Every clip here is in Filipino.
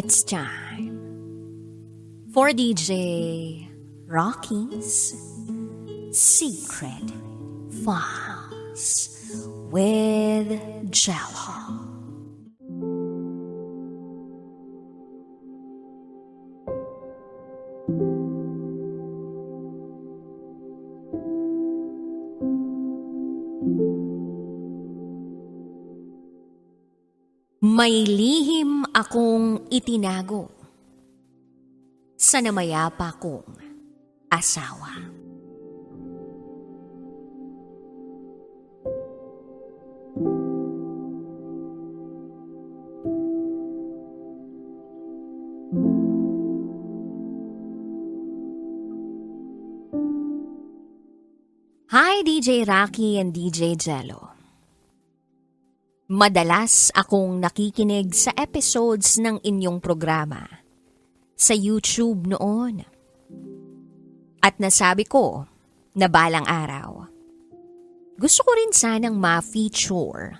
It's time for DJ Rocky's Secret Files with Jello. May lihim akong itinago sa namayapa kong asawa. Hi DJ Rocky and DJ Jello. Madalas akong nakikinig sa episodes ng inyong programa sa YouTube noon. At nasabi ko na balang araw, gusto ko rin sanang ma-feature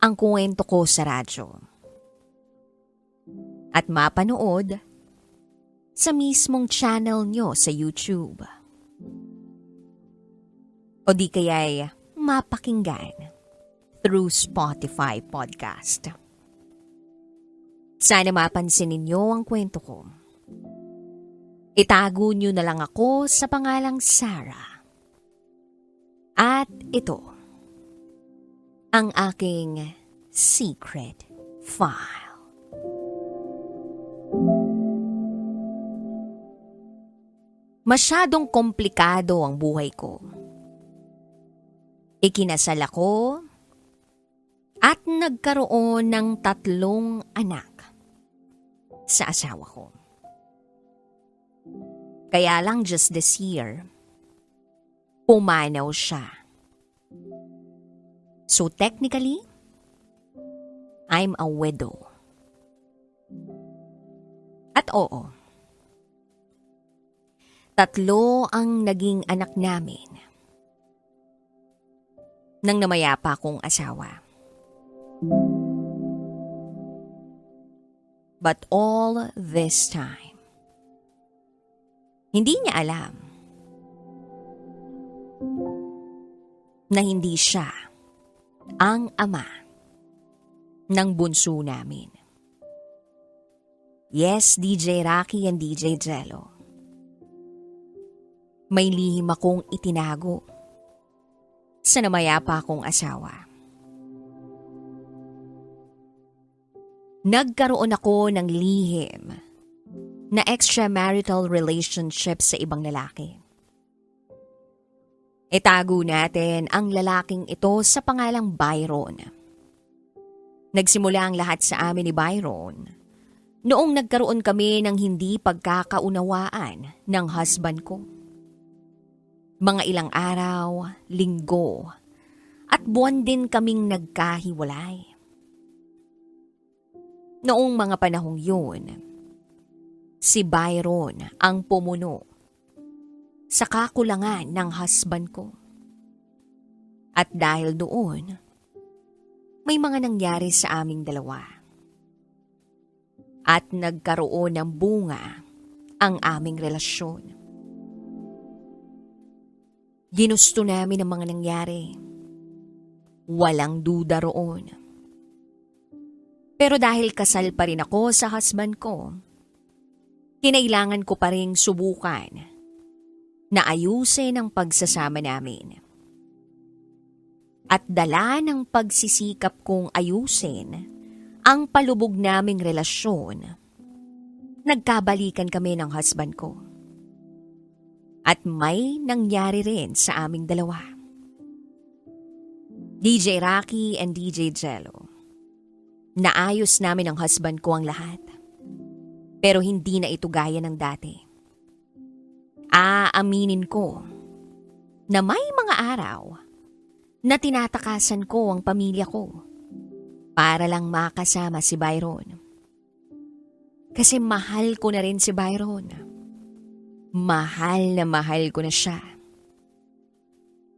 ang kwento ko sa radyo. At mapanood sa mismong channel nyo sa YouTube. O di kaya'y mapakinggan through Spotify podcast. Sana mapansin ninyo ang kwento ko. Itago nyo na lang ako sa pangalang Sarah. At ito, ang aking secret file. Masyadong komplikado ang buhay ko. Ikinasal ako at nagkaroon ng tatlong anak sa asawa ko. Kaya lang just this year, pumanaw siya. So technically, I'm a widow. At oo, tatlo ang naging anak namin nang namayapa kong asawa. But all this time, hindi niya alam na hindi siya ang ama ng bunso namin. Yes, DJ Rocky and DJ Jello. May lihim akong itinago sa namayapa kong asawa. Nagkaroon ako ng lihim na extramarital relationship sa ibang lalaki. Itago natin ang lalaking ito sa pangalang Byron. Nagsimula ang lahat sa amin ni Byron noong nagkaroon kami ng hindi pagkakaunawaan ng husband ko. Mga ilang araw, linggo, at buwan din kaming nagkahiwalay. Noong mga panahong yun, si Byron ang pumuno sa kakulangan ng husband ko. At dahil doon, may mga nangyari sa aming dalawa. At nagkaroon ng bunga ang aming relasyon. Ginusto namin ang mga nangyari. Walang duda roon pero dahil kasal pa rin ako sa husband ko, kinailangan ko pa rin subukan na ayusin ang pagsasama namin. At dala ng pagsisikap kong ayusin ang palubog naming relasyon, nagkabalikan kami ng husband ko. At may nangyari rin sa aming dalawa. DJ Rocky and DJ Jello Naayos namin ng husband ko ang lahat. Pero hindi na ito gaya ng dati. Aaminin ko na may mga araw na tinatakasan ko ang pamilya ko para lang makasama si Byron. Kasi mahal ko na rin si Byron. Mahal na mahal ko na siya.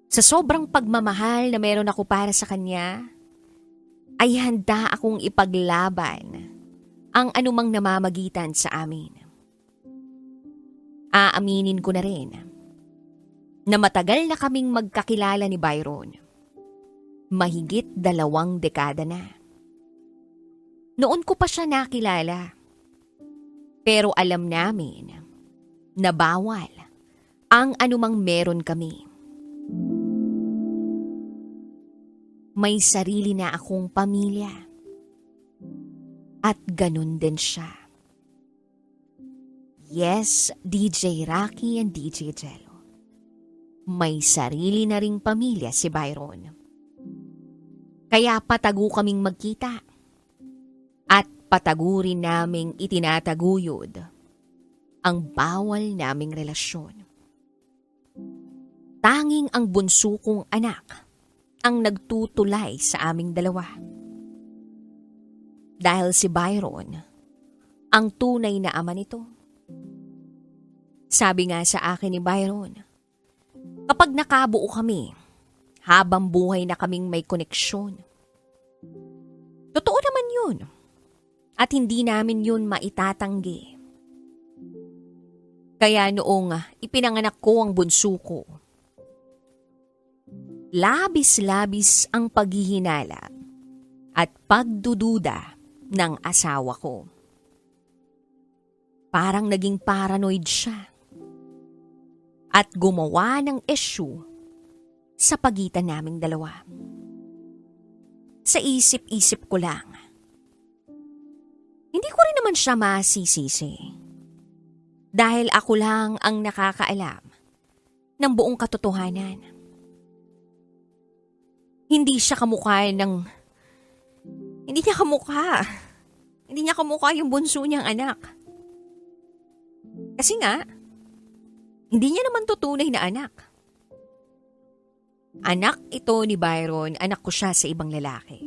Sa sobrang pagmamahal na meron ako para sa kanya, ay handa akong ipaglaban ang anumang namamagitan sa amin. Aaminin ko na rin na matagal na kaming magkakilala ni Byron. Mahigit dalawang dekada na. Noon ko pa siya nakilala. Pero alam namin na bawal ang anumang meron kami. May sarili na akong pamilya. At ganun din siya. Yes, DJ Rocky and DJ Jello may sarili na ring pamilya si Byron. Kaya patago kaming magkita. At patago rin naming itinataguyod ang bawal naming relasyon. Tanging ang bunso kong anak ang nagtutulay sa aming dalawa. Dahil si Byron ang tunay na ama nito. Sabi nga sa akin ni Byron, Kapag nakabuo kami, habang buhay na kaming may koneksyon. Totoo naman yun. At hindi namin yun maitatanggi. Kaya noong ipinanganak ko ang bunso ko, labis-labis ang paghihinala at pagdududa ng asawa ko. Parang naging paranoid siya at gumawa ng issue sa pagitan naming dalawa. Sa isip-isip ko lang, hindi ko rin naman siya masisisi. Dahil ako lang ang nakakaalam ng buong katotohanan. Hindi siya kamukha ng... Hindi niya kamukha. Hindi niya kamukha yung bunso niyang anak. Kasi nga, hindi niya naman tutunay na anak. Anak ito ni Byron, anak ko siya sa ibang lalaki.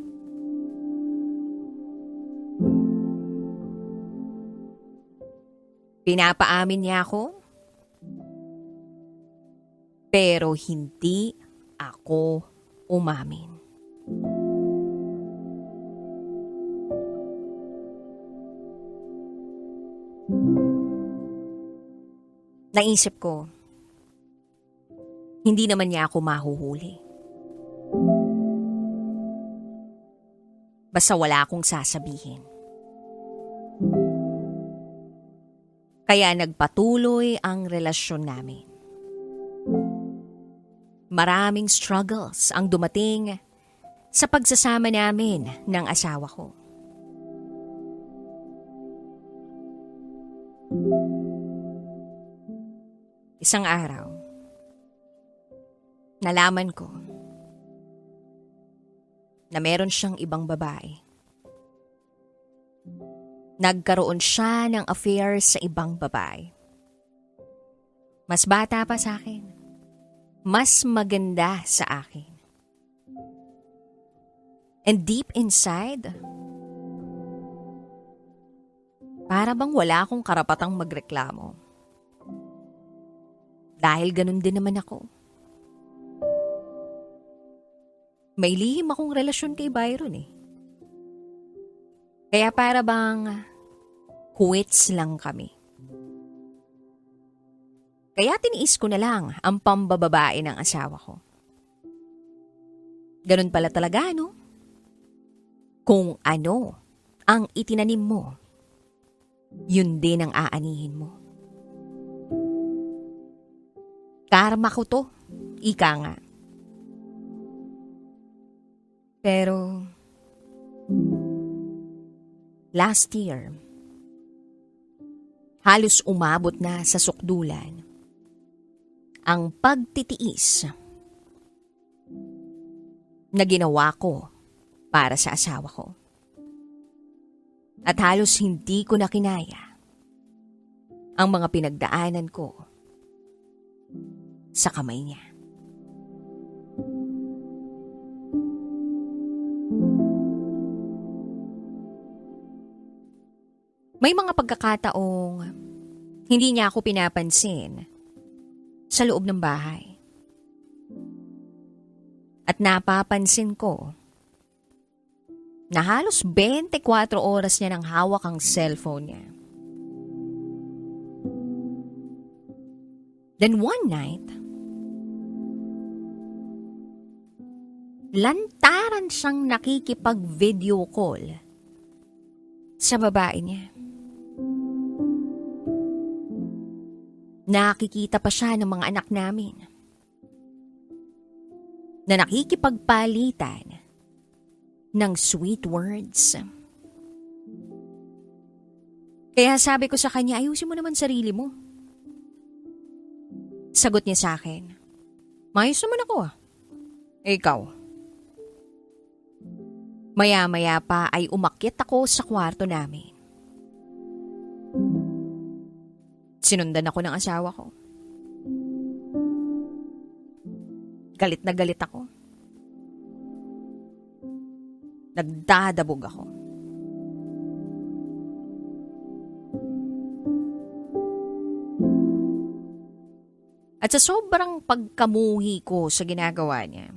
Pinapaamin niya ako, pero hindi ako umamin. Naisip ko, hindi naman niya ako mahuhuli. Basta wala akong sasabihin. Kaya nagpatuloy ang relasyon namin. Maraming struggles ang dumating sa pagsasama namin ng asawa ko. Isang araw, nalaman ko na meron siyang ibang babae. Nagkaroon siya ng affair sa ibang babae. Mas bata pa sa akin. Mas maganda sa akin. And deep inside, para bang wala akong karapatang magreklamo. Dahil ganun din naman ako. May lihim akong relasyon kay Byron eh. Kaya para bang quits lang kami. Kaya tiniis ko na lang ang pambababae ng asawa ko. Ganun pala talaga, no? Kung ano ang itinanim mo, yun din ang aanihin mo. Karma ko to. Ika nga. Pero, last year, halos umabot na sa sukdulan ang pagtitiis na ginawa ko para sa asawa ko. At halos hindi ko na kinaya ang mga pinagdaanan ko sa kamay niya. May mga pagkakataong hindi niya ako pinapansin sa loob ng bahay. At napapansin ko na halos 24 oras niya nang hawak ang cellphone niya. Then one night, lantaran siyang nakikipag-video call sa babae niya. Nakikita pa siya ng mga anak namin na nakikipagpalitan ng sweet words. Kaya sabi ko sa kanya, ayusin mo naman sarili mo. Sagot niya sa akin, Mayos naman ako ah. Ikaw. Maya-maya pa ay umakyat ako sa kwarto namin. Sinundan ako ng asawa ko. Galit na galit ako. Nagdadabog ako. At sa sobrang pagkamuhi ko sa ginagawa niya,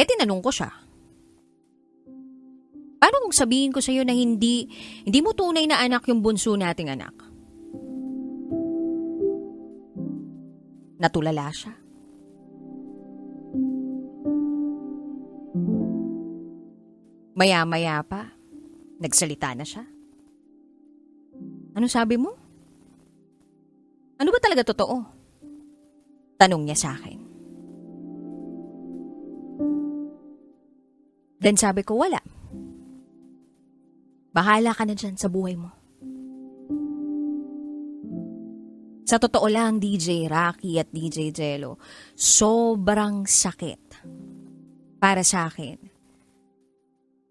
eh tinanong ko siya. Paano kung sabihin ko sa iyo na hindi, hindi mo tunay na anak yung bunso nating anak? Natulala siya. Maya-maya pa, nagsalita na siya. Ano sabi mo? Ano ba talaga totoo? Tanong niya sa akin. Then sabi ko, wala. Bahala ka na dyan sa buhay mo. Sa totoo lang, DJ Rocky at DJ Jello, sobrang sakit para sa akin.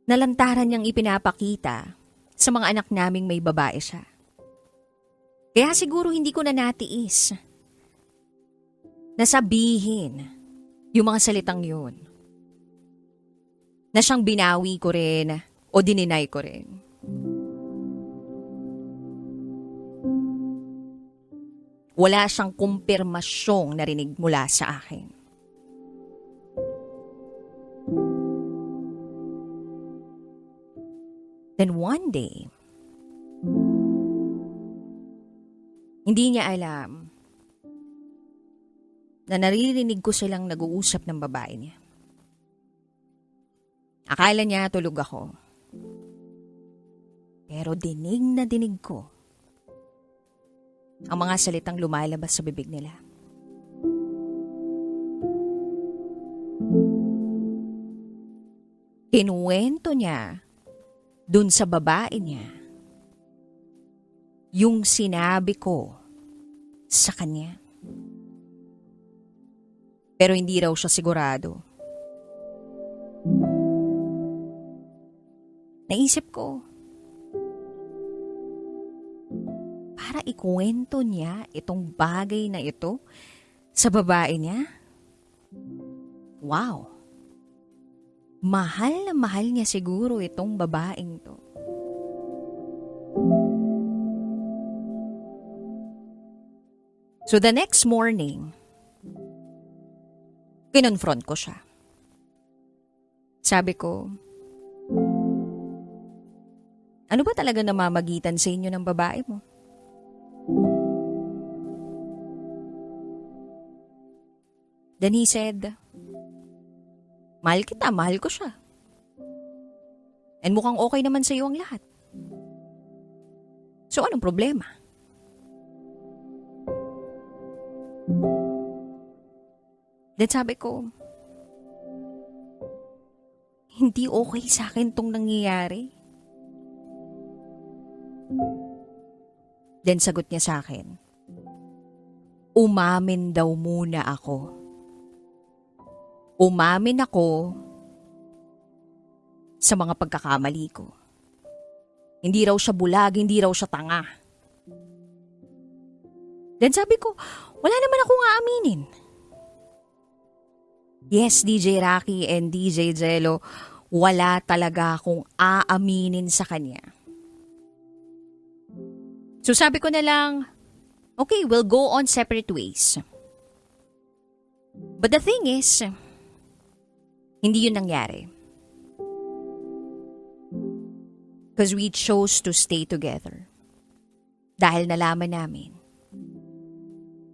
Nalantaran niyang ipinapakita sa mga anak naming may babae siya. Kaya siguro hindi ko na natiis na sabihin yung mga salitang yun. Na siyang binawi ko rin o dininay ko rin. Wala siyang kumpirmasyong narinig mula sa akin. Then one day, hindi niya alam na naririnig ko silang nag-uusap ng babae niya. Akala niya tulog ako. Pero dinig na dinig ko ang mga salitang lumalabas sa bibig nila. Kinuwento niya dun sa babae niya yung sinabi ko sa kanya. Pero hindi raw siya sigurado. Naisip ko, para ikuwento niya itong bagay na ito sa babae niya? Wow! Mahal na mahal niya siguro itong babaeng to. So the next morning, kinonfront ko siya. Sabi ko, ano ba talaga namamagitan sa inyo ng babae mo? Then he said, Mahal kita, mahal ko siya. And mukhang okay naman sa iyo ang lahat. So anong problema? Then sabi ko, hindi okay sa akin tong nangyayari. Then sagot niya sa akin, umamin daw muna ako. Umamin ako sa mga pagkakamali ko. Hindi raw siya bulag, hindi raw siya tanga. Then sabi ko, wala naman akong aaminin. Yes, DJ Rocky and DJ Jello, wala talaga akong aaminin sa kanya. So sabi ko na lang, okay, we'll go on separate ways. But the thing is, Hindi yun nangyari. Because we chose to stay together. Dahil nalaman namin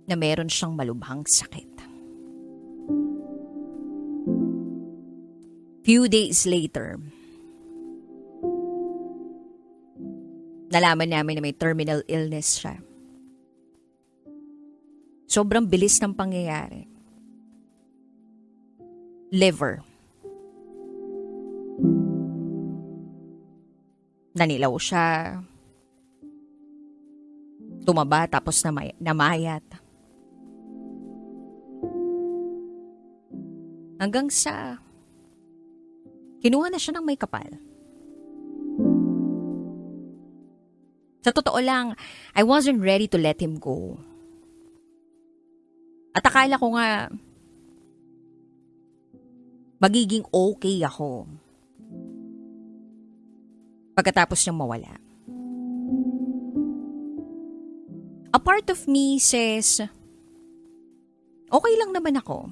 na meron siyang malubhang sakit. Few days later, nalaman namin na may terminal illness siya. Sobrang bilis ng pangyayari. Liver. Nanilaw siya. Tumaba tapos namay- namayat. Hanggang sa kinuha na siya ng may kapal. Sa totoo lang, I wasn't ready to let him go. At akala ko nga, magiging okay ako. Pagkatapos niyang mawala. A part of me says, okay lang naman ako.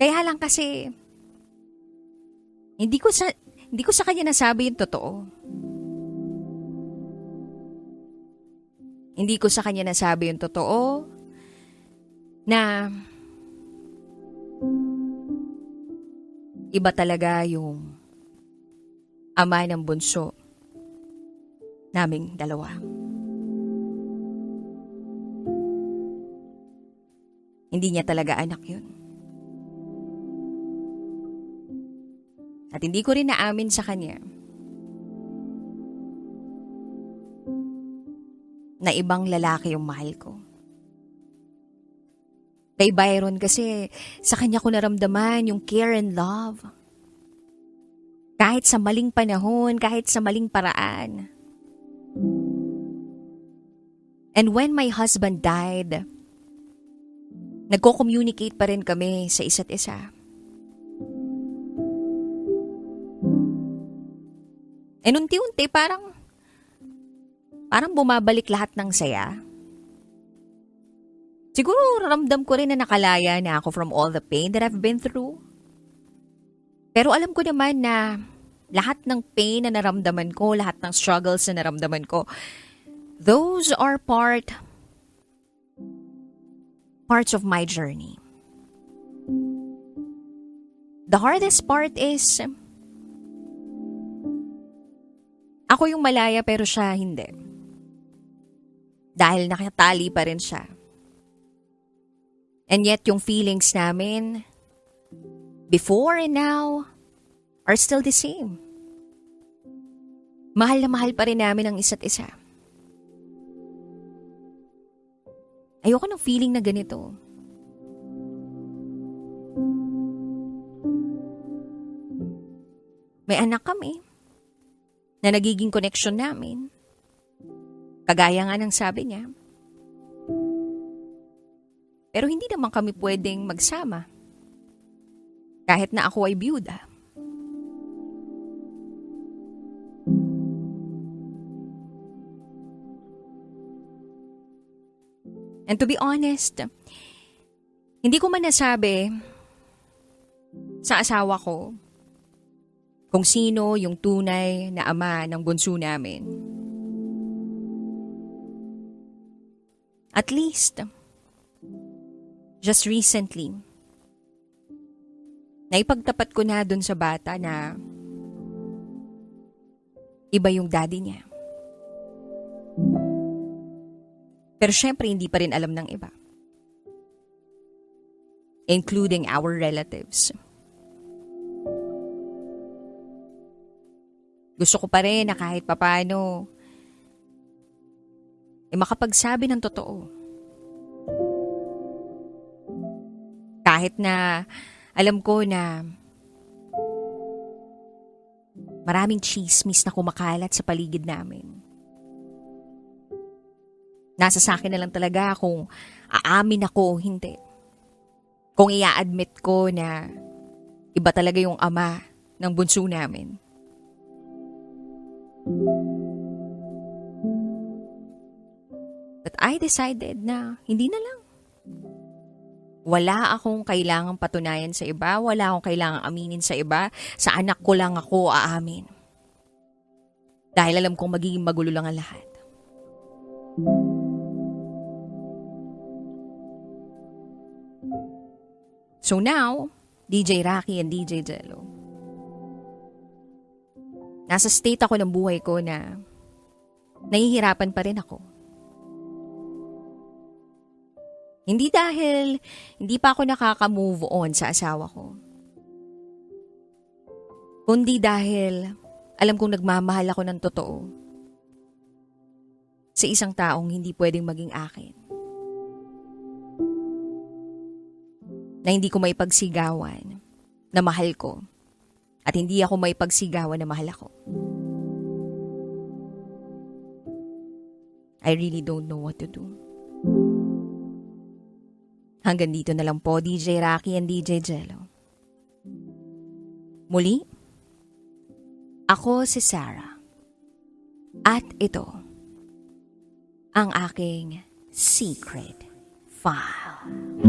Kaya lang kasi, hindi ko sa, hindi ko sa kanya nasabi yung totoo. Hindi ko sa kanya nasabi yung totoo na iba talaga yung ama ng bunso naming dalawa. Hindi niya talaga anak yun. At hindi ko rin naamin sa kanya na ibang lalaki yung mahal ko. Kay Byron kasi sa kanya ko naramdaman yung care and love. Kahit sa maling panahon, kahit sa maling paraan. And when my husband died, nagko-communicate pa rin kami sa isa't isa. And unti-unti parang, parang bumabalik lahat ng saya. Siguro ramdam ko rin na nakalaya na ako from all the pain that I've been through. Pero alam ko naman na lahat ng pain na naramdaman ko, lahat ng struggles na naramdaman ko, those are part parts of my journey. The hardest part is ako yung malaya pero siya hindi. Dahil nakatali pa rin siya. And yet yung feelings namin before and now are still the same. Mahal na mahal pa rin namin ang isa't isa. Ayoko ng feeling na ganito. May anak kami na nagiging connection namin. Kagaya nga ng sabi niya. Pero hindi naman kami pwedeng magsama. Kahit na ako ay byuda. And to be honest, hindi ko man nasabi sa asawa ko kung sino yung tunay na ama ng bunso namin. At least, just recently, naipagtapat ko na dun sa bata na iba yung daddy niya. Pero syempre hindi pa rin alam ng iba. Including our relatives. Gusto ko pa rin na kahit papano, eh makapagsabi ng totoo. Kahit na alam ko na maraming chismis na kumakalat sa paligid namin. Nasa sa akin na lang talaga kung aamin ako o hindi. Kung i-admit ko na iba talaga yung ama ng bunso namin. But I decided na hindi na lang. Wala akong kailangang patunayan sa iba, wala akong kailangang aminin sa iba, sa anak ko lang ako aamin. Dahil alam kong magiging magulo lang ang lahat. So now, DJ Rocky and DJ Jello. Nasa state ako ng buhay ko na nahihirapan pa rin ako. Hindi dahil hindi pa ako nakaka-move on sa asawa ko. Kundi dahil alam kong nagmamahal ako ng totoo sa isang taong hindi pwedeng maging akin. Na hindi ko maipagsigawan na mahal ko at hindi ako maipagsigawan na mahal ako. I really don't know what to do. Hanggang dito na lang po, DJ Rocky and DJ Jello. Muli, ako si Sarah. At ito, ang aking secret file.